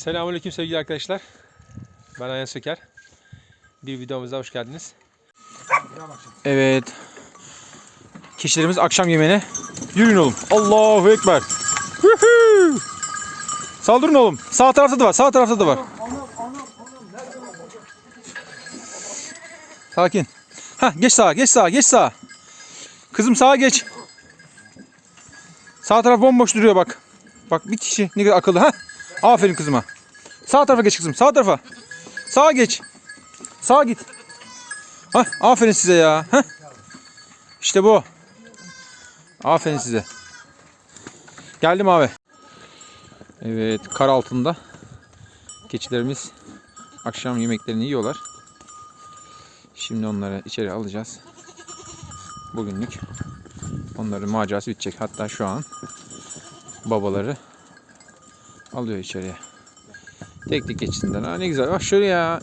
Selamünaleyküm sevgili arkadaşlar. Ben Ayhan Söker. Bir videomuza hoş geldiniz. Evet. Kişilerimiz akşam yemeğine yürüyün oğlum. Allahu Ekber. Hühü. Saldırın oğlum. Sağ tarafta da var. Sağ tarafta da var. Sakin. Hah geç sağa, geç sağa, geç sağa. Kızım sağa geç. Sağ taraf bomboş duruyor bak. Bak bir kişi ne kadar akıllı ha. Aferin kızıma. Sağ tarafa geç kızım. Sağ tarafa. Sağa geç. Sağa git. Hah, aferin size ya. Hah. İşte bu. Aferin size. Geldim abi. Evet, kar altında keçilerimiz akşam yemeklerini yiyorlar. Şimdi onları içeri alacağız. Bugünlük onların macerası bitecek. Hatta şu an babaları alıyor içeriye. Tek tek geçsinler. Ha ne güzel. Bak şöyle ya.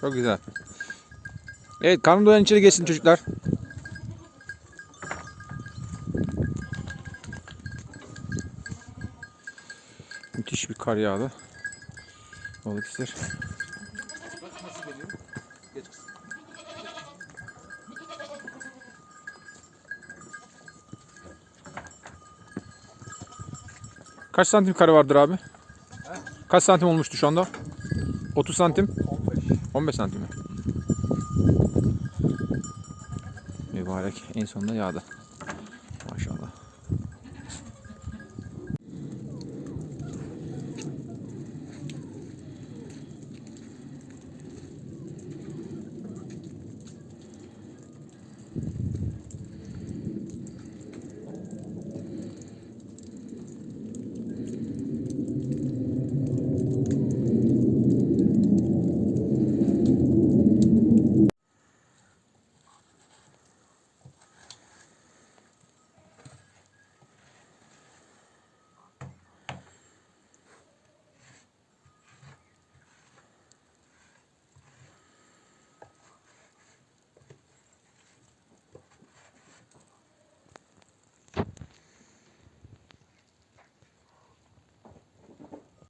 Çok güzel. Evet karnı doyan içeri geçsin çocuklar. Müthiş bir kar yağdı. Balıkesir. Kaç santim kar vardır abi? Kaç santim olmuştu şu anda? 30 santim? 15 santim mi? Mübarek en sonunda yağdı.